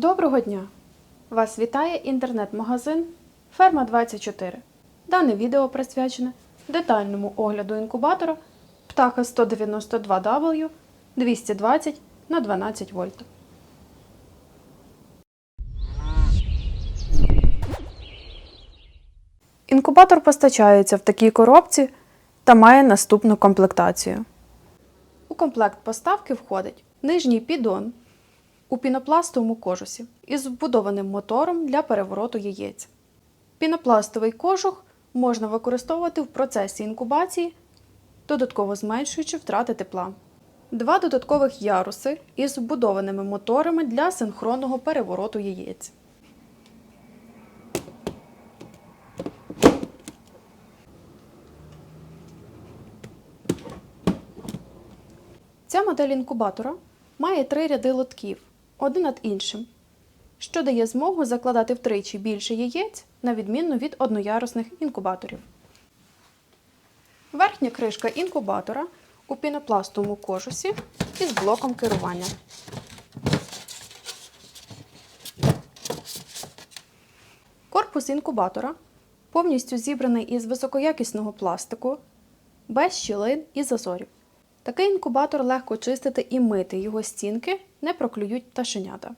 Доброго дня! Вас вітає інтернет-магазин Ферма 24. Дане відео присвячене детальному огляду інкубатора птаха 192W 220 на 12 вольт. Інкубатор постачається в такій коробці та має наступну комплектацію. У комплект поставки входить нижній піддон у пінопластовому кожусі із вбудованим мотором для перевороту яєць. Пінопластовий кожух можна використовувати в процесі інкубації, додатково зменшуючи втрати тепла. Два додаткових яруси із вбудованими моторами для синхронного перевороту яєць. Ця модель інкубатора має три ряди лотків, один над іншим, що дає змогу закладати втричі більше яєць, на відміну від одноярусних інкубаторів. Верхня кришка інкубатора у пінопластовому кожусі із блоком керування. Корпус інкубатора повністю зібраний із високоякісного пластику, без щілин і зазорів. Такий інкубатор легко чистити і мити, його стінки не проклюють пташенята.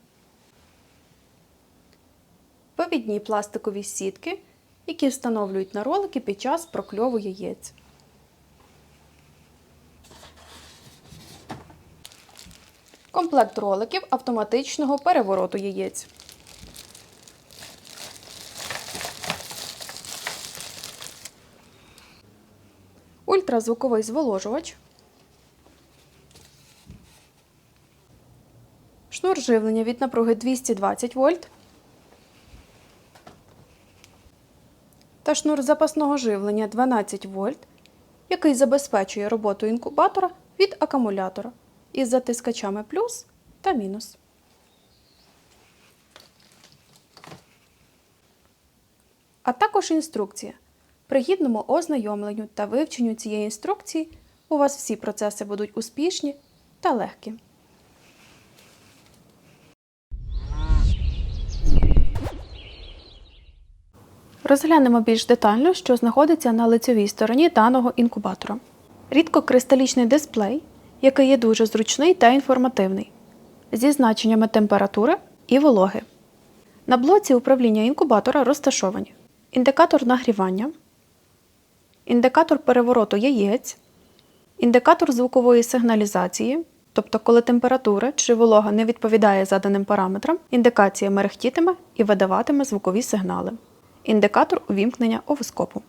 Повідні пластикові сітки, які встановлюють на ролики під час прокльову яєць. Комплект роликів автоматичного перевороту яєць. Ультразвуковий зволожувач. Шнур живлення від напруги 220 вольт. Та шнур запасного живлення 12 вольт, який забезпечує роботу інкубатора від акумулятора із затискачами плюс та мінус. А також інструкція. При гідному ознайомленню та вивченню цієї інструкції у вас всі процеси будуть успішні та легкі. Розглянемо більш детально, що знаходиться на лицевій стороні даного інкубатора. Рідкокристалічний дисплей, який є дуже зручний та інформативний, зі значеннями температури і вологи. На блоці управління інкубатора розташовані індикатор нагрівання, індикатор перевороту яєць, індикатор звукової сигналізації, тобто коли температура чи волога не відповідає заданим параметрам, індикація мерехтітиме і видаватиме звукові сигнали індикатор увімкнення овоскопу.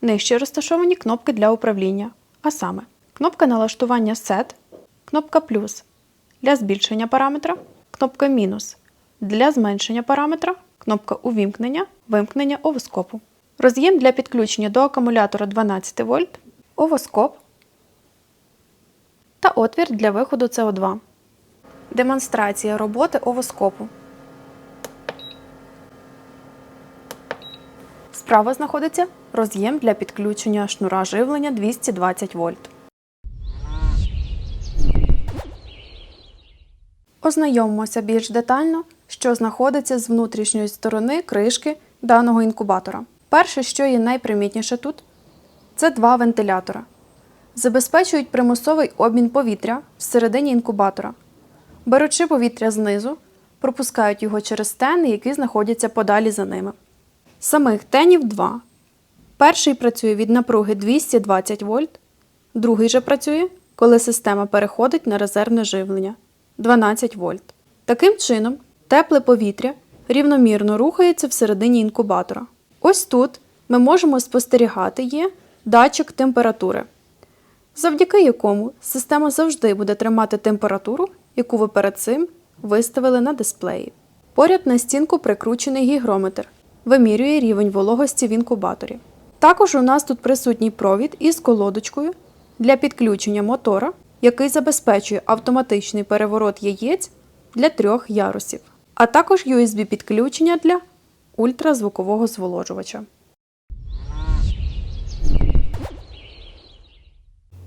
Нижче розташовані кнопки для управління, а саме кнопка налаштування SET, кнопка плюс для збільшення параметра, кнопка мінус для зменшення параметра, кнопка увімкнення, вимкнення овоскопу. Роз'єм для підключення до акумулятора 12 вольт, овоскоп та отвір для виходу СО2. Демонстрація роботи овоскопу. Справа знаходиться роз'єм для підключення шнура живлення 220 вольт. Ознайомимося більш детально, що знаходиться з внутрішньої сторони кришки даного інкубатора. Перше, що є найпримітніше тут, це два вентилятора. Забезпечують примусовий обмін повітря всередині інкубатора. Беручи повітря знизу, пропускають його через стени, які знаходяться подалі за ними. Самих тенів два. Перший працює від напруги 220 вольт, другий же працює, коли система переходить на резервне живлення 12 вольт. Таким чином, тепле повітря рівномірно рухається всередині інкубатора. Ось тут ми можемо спостерігати є датчик температури, завдяки якому система завжди буде тримати температуру, яку ви перед цим виставили на дисплеї. Поряд на стінку прикручений гігрометр вимірює рівень вологості в інкубаторі. Також у нас тут присутній провід із колодочкою для підключення мотора, який забезпечує автоматичний переворот яєць для трьох ярусів, а також USB-підключення для ультразвукового зволожувача.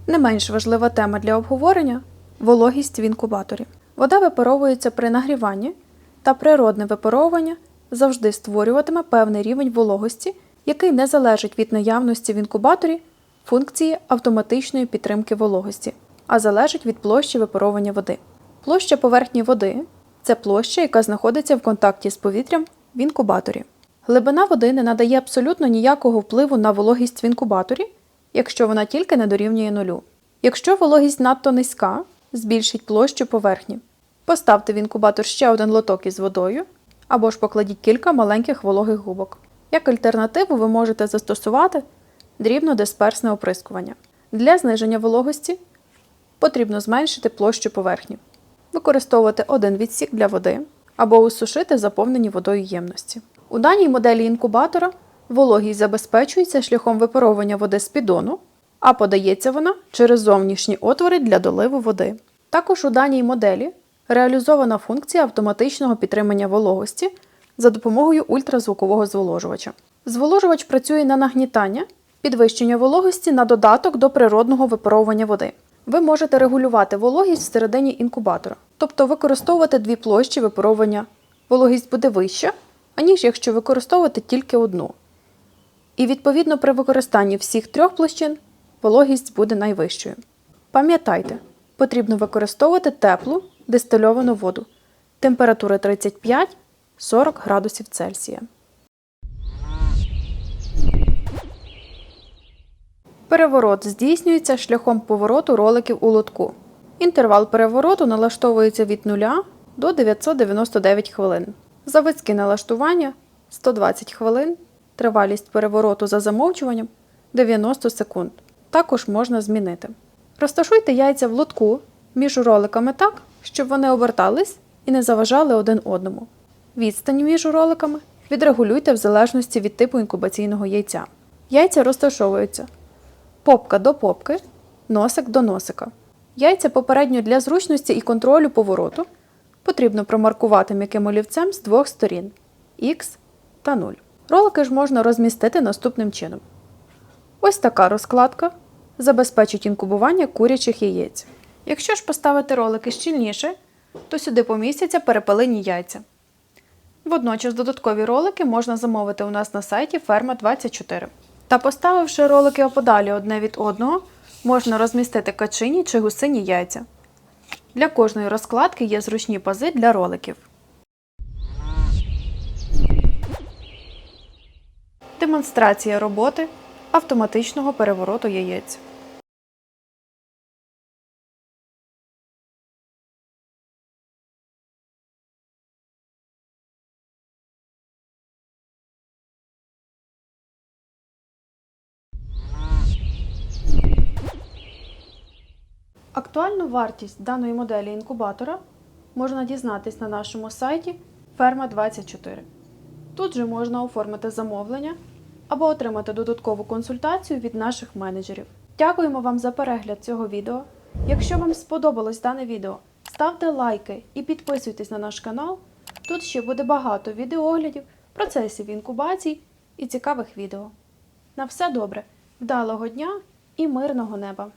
Не менш важлива тема для обговорення вологість в інкубаторі. Вода випаровується при нагріванні та природне випаровування завжди створюватиме певний рівень вологості, який не залежить від наявності в інкубаторі функції автоматичної підтримки вологості, а залежить від площі випаровування води. Площа поверхні води це площа, яка знаходиться в контакті з повітрям в інкубаторі. Глибина води не надає абсолютно ніякого впливу на вологість в інкубаторі, якщо вона тільки не дорівнює нулю. Якщо вологість надто низька, збільшіть площу поверхні. Поставте в інкубатор ще один лоток із водою або ж покладіть кілька маленьких вологих губок. Як альтернативу ви можете застосувати дрібнодисперсне оприскування. Для зниження вологості потрібно зменшити площу поверхні, використовувати один відсік для води або усушити заповнені водою ємності. У даній моделі інкубатора вологість забезпечується шляхом випаровування води з піддону, а подається вона через зовнішні отвори для доливу води. Також у даній моделі реалізована функція автоматичного підтримання вологості за допомогою ультразвукового зволожувача. Зволожувач працює на нагнітання, підвищення вологості на додаток до природного випаровування води. Ви можете регулювати вологість всередині інкубатора, тобто використовувати дві площі випаровування. Вологість буде вища, аніж якщо використовувати тільки одну. І відповідно при використанні всіх трьох площин вологість буде найвищою. Пам'ятайте, потрібно використовувати теплу дистильовану воду температури 35-40 градусів Цельсія. Переворот здійснюється шляхом повороту роликів у лотку. Інтервал перевороту налаштовується від 0 до 999 хвилин. Заводське налаштування 120 хвилин, тривалість перевороту за замовчуванням 90 секунд. Також можна змінити. Розташуйте яйця в лотку між роликами так, щоб вони обертались і не заважали один одному. Відстань між роликами відрегулюйте в залежності від типу інкубаційного яйця. Яйця розташовуються попка до попки, носик до носика. Яйця попередньо для зручності і контролю повороту потрібно промаркувати м'яким олівцем з двох сторін Х та 0. Ролики ж можна розмістити наступним чином. Ось така розкладка забезпечить інкубування курячих яєць. Якщо ж поставити ролики щільніше, то сюди помістяться перепелині яйця. Водночас додаткові ролики можна замовити у нас на сайті Ферма24. Та поставивши ролики оподалі одне від одного, можна розмістити качині чи гусині яйця. Для кожної розкладки є зручні пази для роликів. Демонстрація роботи автоматичного перевороту яєць. Актуальну вартість даної моделі інкубатора можна дізнатись на нашому сайті Ферма24. Тут же можна оформити замовлення або отримати додаткову консультацію від наших менеджерів. Дякуємо вам за перегляд цього відео. Якщо вам сподобалось дане відео, ставте лайки і підписуйтесь на наш канал. Тут ще буде багато відеооглядів, процесів інкубацій і цікавих відео. На все добре, вдалого дня і мирного неба!